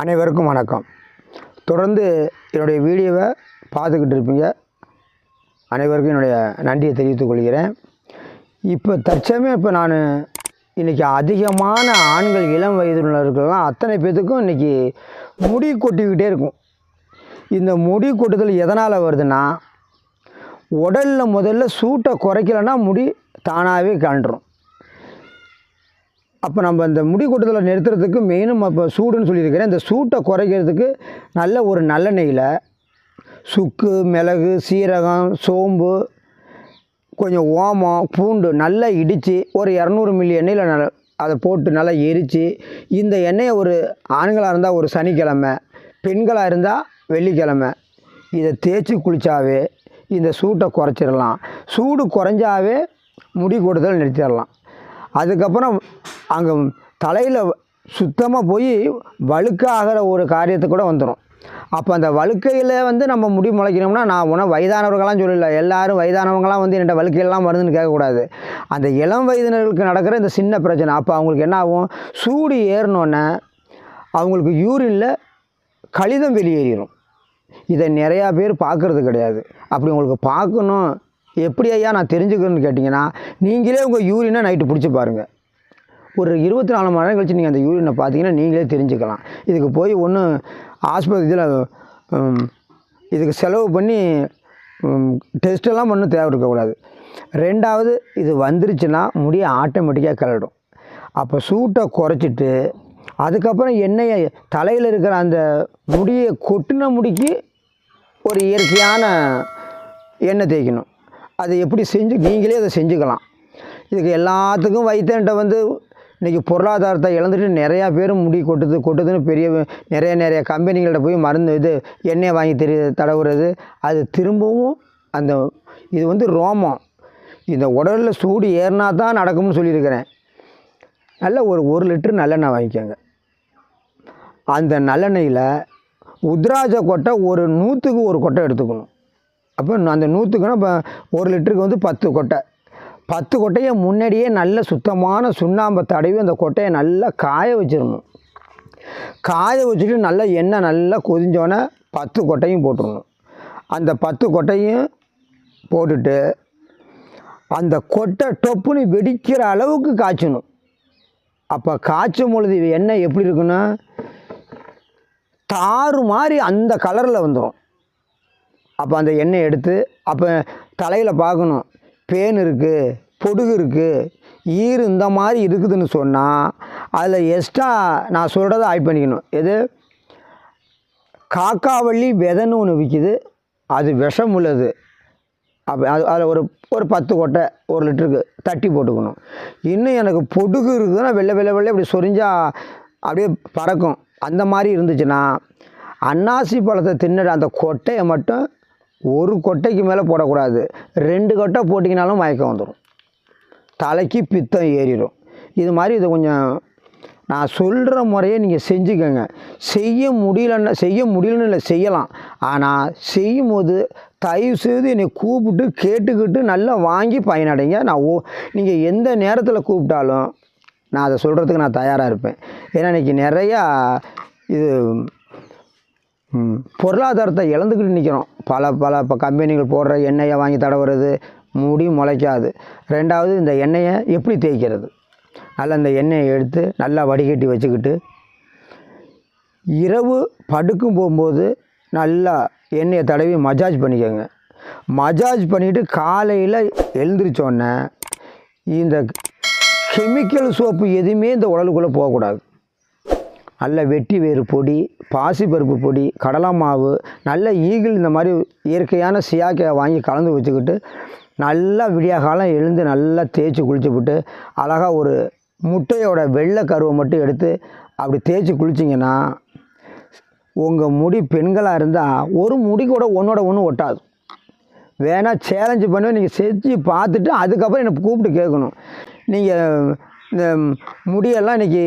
அனைவருக்கும் வணக்கம். தொடர்ந்து என்னுடைய வீடியோவை பார்த்துக்கிட்டு இருப்பீங்க. அனைவருக்கும் என்னுடைய நன்றியை தெரிவித்துக் கொள்கிறேன். இப்போ தற்சமயம் இப்போ நான் இன்றைக்கி அதிகமான ஆண்கள் இளம் வயதுள்ளவர்கள்லாம் அத்தனை பேர்த்துக்கும் இன்றைக்கி முடி கொட்டிக்கிட்டே இருக்கும். இந்த முடி கொட்டுதல் எதனால் வருதுன்னா உடலில் முதல்ல சூட்டை குறைக்கலைன்னா முடி தானாகவே கழண்டுரும் அப்போ நம்ம இந்த முடி கொட்டுதலை நிறுத்துறதுக்கு மெயினும் இப்போ சூடுன்னு சொல்லியிருக்கிறேன். இந்த சூட்டை குறைக்கிறதுக்கு நல்ல ஒரு நல்லெண்ணெயில் சுக்கு மிளகு சீரகம் சோம்பு கொஞ்சம் ஓமம் பூண்டு நல்லா இடித்து ஒரு இரநூறு மில்லி எண்ணெயில் நல்ல அதை போட்டு நல்லா எரித்து இந்த எண்ணெயை ஒரு ஆண்களாக இருந்தால் ஒரு சனிக்கிழமை பெண்களாக இருந்தால் வெள்ளிக்கிழமை இதை தேய்ச்சி குளித்தாவே இந்த சூட்டை குறைச்சிடலாம். சூடு குறைஞ்சாவே முடி கொட்டுதல் நிறுத்திடலாம். அதுக்கப்புறம் அங்கே தலையில் சுத்தமாக போய் வழுக்காகிற ஒரு காரியத்தை கூட வந்துடும் அப்போ அந்த வழுக்கையில் வந்து நம்ம முடி முளைக்கணும்னா நான் உன வயதானவர்களாம் சொல்லல எல்லாரும் வயதானவங்களாம் வந்து என்கிட்ட வழுக்கையெல்லாம் வருதுன்னு கேட்கக்கூடாது. அந்த இளம் வயதினர்களுக்கு நடக்கிற இந்த சின்ன பிரச்சனை அப்போ அவங்களுக்கு என்ன ஆகும்? சூடு ஏறினோன்னே அவங்களுக்கு யூரினில் கழிதம் வெளியேறிடும் இதை நிறையா பேர் பார்க்குறது கிடையாது. அப்படி உங்களுக்கு பார்க்கணும். எப்படி ஐயா நான் தெரிஞ்சுக்கிறேன்னு கேட்டிங்கன்னா நீங்களே உங்கள் யூரினை நைட்டு பிடிச்சி பாருங்கள் ஒரு இருபத்தி நாலு மணி நேரம் கழிச்சு நீங்கள் அந்த யூரினை பார்த்தீங்கன்னா நீங்களே தெரிஞ்சுக்கலாம். இதுக்கு போய் ஒன்றும் ஆஸ்பத்திரியில் இதுக்கு செலவு பண்ணி டெஸ்ட்டெல்லாம் பண்ண தேவை இருக்கக்கூடாது. ரெண்டாவது இது வந்துருச்சுன்னா முடியை ஆட்டோமேட்டிக்காக கிளடும். அப்போ சூட்டை குறைச்சிட்டு அதுக்கப்புறம் எண்ணெயை தலையில் இருக்கிற அந்த முடியை கொட்டின முடிக்கு ஒரு இயற்கையான எண்ணெய் தேய்க்கணும். அதை எப்படி செஞ்சு நீங்களே அதை செஞ்சுக்கலாம். இதுக்கு எல்லாத்துக்கும் வைத்தன்ட்ட வந்து இன்றைக்கி பொருளாதாரத்தை இழந்துட்டு நிறையா பேர் முடி கொட்டுது கொட்டுதுன்னு பெரிய நிறைய நிறைய கம்பெனிகள்கிட்ட போய் மருந்து இது எண்ணெய் வாங்கி தெரிய தடவுறது. அது திரும்பவும் அந்த இது வந்து ரோமம். இந்த உடலில் சூடு ஏறினா தான் நடக்கும்னு சொல்லியிருக்கிறேன். நல்ல ஒரு ஒரு லிட்டர் நல்லெண்ணெய் வாங்கிக்கோங்க. அந்த நல்லெண்ணெயில் உத்ராஜ கொட்டை ஒரு நூற்றுக்கு ஒரு கொட்டை எடுத்துக்கணும். அப்போ அந்த நூற்றுக்குன்னா இப்போ ஒரு லிட்டருக்கு வந்து பத்து கொட்டை. பத்து கொட்டையை முன்னாடியே நல்ல சுத்தமான சுண்ணாம்பை தடவி அந்த கொட்டையை நல்லா காய வச்சிடணும். காய வச்சுட்டு நல்லா எண்ணெய் நல்லா கொதிஞ்சோன்னே பத்து கொட்டையும் போட்டுடணும். அந்த பத்து கொட்டையும் போட்டுட்டு அந்த கொட்டை டொப்புன்னு வெடிக்கிற அளவுக்கு காய்ச்சணும். அப்போ காய்ச்சும் பொழுது எண்ணெய் எப்படி இருக்குன்னா தாறு மாதிரி அந்த கலரில் வந்துடும் அப்போ அந்த எண்ணெய் எடுத்து அப்போ தலையில் பார்க்கணும். பேன் இருக்குது பொடுகு இருக்குது ஈர் இந்த மாதிரி இருக்குதுன்னு சொன்னால் அதில் எக்ஸ்ட்ரா நான் சொல்கிறத ஆட் பண்ணிக்கணும். எது? காக்காவள்ளி விதைன்னு ஒன்று விற்கிது அது விஷம் உள்ளது. அப்போ அது அதில் ஒரு ஒரு பத்து கொட்டை ஒரு லிட்டருக்கு தட்டி போட்டுக்கணும். இன்னும் எனக்கு பொடுகு இருக்குதுன்னா வெள்ளை வெள்ளை வெள்ளை அப்படி சொரிஞ்சா அப்படியே பறக்கும். அந்த மாதிரி இருந்துச்சுன்னா அன்னாசி பழத்தை தின்னுட அந்த கொட்டையை மட்டும் ஒரு கொட்டைக்கு மேலே போடக்கூடாது. ரெண்டு கொட்டை போட்டிங்கனாலும் மயக்கம் வந்துடும் தலைக்கு பித்தம் ஏறிடும் இது மாதிரி இதை கொஞ்சம் நான் சொல்கிற முறையை நீங்கள் செஞ்சுக்கோங்க. செய்ய முடியலன்னா செய்ய முடியலன்னு இல்லை செய்யலாம். ஆனால் செய்யும் போது தயவு செய்து என்னை கூப்பிட்டு கேட்டுக்கிட்டு நல்லா வாங்கி பயனடைங்க. நான் ஓ நீங்கள் எந்த நேரத்தில் கூப்பிட்டாலும் நான் அதை சொல்கிறதுக்கு நான் தயாராக இருப்பேன். ஏன்னா இன்றைக்கி நிறையா இது பொருளாதாரத்தை இழந்துக்கிட்டு நிற்கிறோம் பல பல இப்போ கம்பெனிகள் போடுற எண்ணெயை வாங்கி தடவுறது முடி முளைக்காது. ரெண்டாவது இந்த எண்ணெயை எப்படி தேய்க்கிறது? நல்லா இந்த எண்ணெயை எடுத்து நல்லா வடிகட்டி வச்சுக்கிட்டு இரவு படுக்கும் போகும்போது நல்லா எண்ணெயை தடவி மஜாஜ் பண்ணிக்கோங்க. மஜாஜ் பண்ணிவிட்டு காலையில் எழுந்திரிச்சோன்னே இந்த கெமிக்கல் சோப்பு எதுவுமே இந்த உடலுக்குள்ளே போகக்கூடாது. நல்ல வெட்டி வேறு பொடி பாசிப்பருப்பு பொடி கடலை மாவு நல்ல ஈகிள் இந்த மாதிரி இயற்கையான சியாக்கையை வாங்கி கலந்து வச்சுக்கிட்டு நல்லா விடிய காலம் எழுந்து நல்லா தேய்ச்சி குளிச்சு விட்டு அழகாக ஒரு முட்டையோட வெள்ளை கருவை மட்டும் எடுத்து அப்படி தேய்ச்சி குளிச்சிங்கன்னா உங்கள் முடி பெண்களாக இருந்தால் ஒரு முடி கூட ஒன்றோட ஒன்று ஒட்டாது. வேணால் சேலஞ்சு பண்ணி நீங்கள் செஞ்சு பார்த்துட்டு அதுக்கப்புறம் என்னை கூப்பிட்டு கேட்கணும். நீங்கள் இந்த முடியெல்லாம் இன்றைக்கி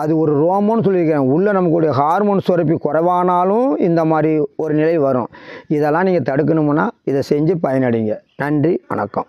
அது ஒரு ரோமோன்னு சொல்லியிருக்கேன் உள்ளே நமக்குடைய ஹார்மோன் சுரப்பி குறைவானாலும் இந்த மாதிரி ஒரு நிலை வரும். இதெல்லாம் நீங்கள் தடுக்கணுமுன்னா இதை செஞ்சு பயனடைங்க. நன்றி வணக்கம்.